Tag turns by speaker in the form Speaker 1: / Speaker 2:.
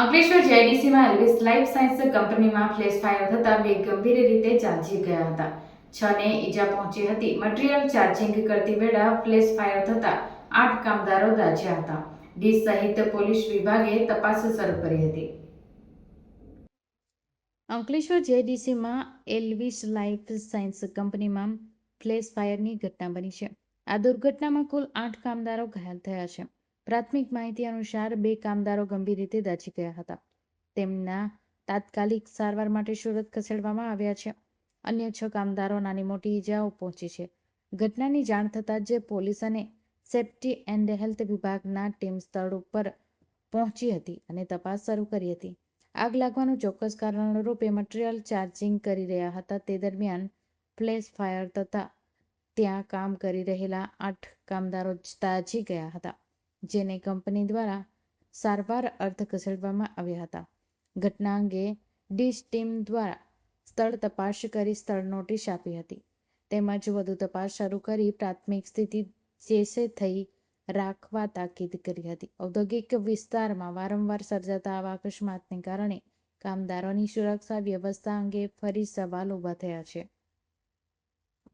Speaker 1: અંકલેશ્વર જેઆઈડીસીમાં Elvis life science કંપનીમાં flash fire થતાં બે ગંભીર રીતે ચાર્જી ગયા હતા. છ ને ઈજા પહોંચી હતી. મટીરીયલ ચાર્જિંગ કરતી વેળા ફ્લેશ ફાયર થતાં આઠ કામદારો દાઝ્યા હતા. ડી સહિત પોલીસ વિભાગે તપાસ શરૂ કરી હતી. અંકલેશ્વર જેડીસીમાં એલ્વિસ લાઈફ સાયન્સ કંપનીમાં ફ્લેશ ફાયરની ઘટના બની છે. આ દુર્ઘટનામાં કુલ આઠ કામદારો ઘાયલ થયા છે. પ્રાથમિક માહિતી અનુસાર બે કામદારો ગંભીર રીતે દાઝી ગયા હતા. તેમના તાત્કાલિક સારવાર માટે સુરત ખસેડવામાં આવ્યા છે. અન્ય છ કામદારો નાની મોટી ઈજાઓ પહોંચી છે. ઘટનાની જાણ થતાં જ પોલીસ અને સેફ્ટી એન્ડ હેલ્થ વિભાગના ટીમ સ્થળ ઉપર પહોંચી હતી અને તપાસ શરૂ કરી હતી. આગ લાગવાનું ચોક્કસ કારણ રૂપે મટીરીયલ ચાર્જિંગ કરી રહ્યા હતા. તે દરમિયાન ફ્લેશ ફાયર થતાં ત્યાં કામ કરી રહેલા આઠ કામદારો તાજી ગયા હતા. જેને કંપની દ્વારા સારવાર અર્થ ખસેડવામાં આવ્યા હતા. ઘટના અંગે ડીશ ટીમ દ્વારા સ્થળ તપાસ કરી સ્થળ નોટિસ આપી હતી. તેમજ વધુ તપાસ શરૂ કરી પ્રાથમિક સ્થિતિ જેસે થઈ રાખવા તાકીદ કરી હતી. ઔદ્યોગિક વિસ્તારમાં વારંવાર સર્જાતા આવા અકસ્માતને કારણે કામદારોની સુરક્ષા વ્યવસ્થા અંગે ફરી સવાલ ઊભા થયા છે.